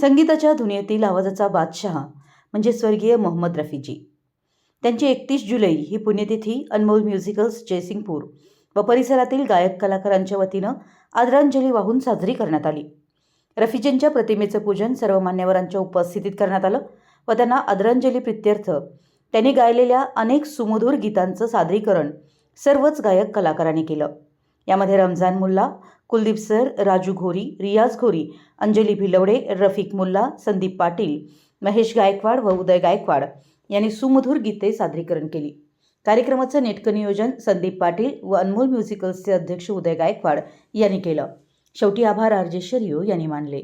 संगीताच्या दुनियेतील आवाजाचा बादशहा म्हणजे स्वर्गीय मोहम्मद रफीजी. त्यांची एकतीस जुलै ही पुण्यतिथी अनमोल म्युझिकल्स जयसिंगपूर व परिसरातील गायक कलाकारांच्या वतीनं आदरांजली वाहून साजरी करण्यात आली. रफीजींच्या प्रतिमेचं पूजन सर्व मान्यवरांच्या उपस्थितीत करण्यात आलं व त्यांना आदरांजली प्रित्यर्थ त्यांनी गायलेल्या अनेक सुमधुर गीतांचं सादरीकरण सर्वच गायक कलाकारांनी केलं. यामध्ये रमजान मुल्ला कुलदीप सर राजू घोरी रियाज घोरी अंजली भिलवडे रफिक मुल्ला संदीप पाटील महेश गायकवाड व उदय गायकवाड यांनी सुमधुर गीते सादरीकरण केली. कार्यक्रमाचं नेटकं नियोजन संदीप पाटील व अनमोल म्युझिकल्सचे अध्यक्ष उदय गायकवाड यांनी केलं. शेवटी आभार आर जे यांनी मानले.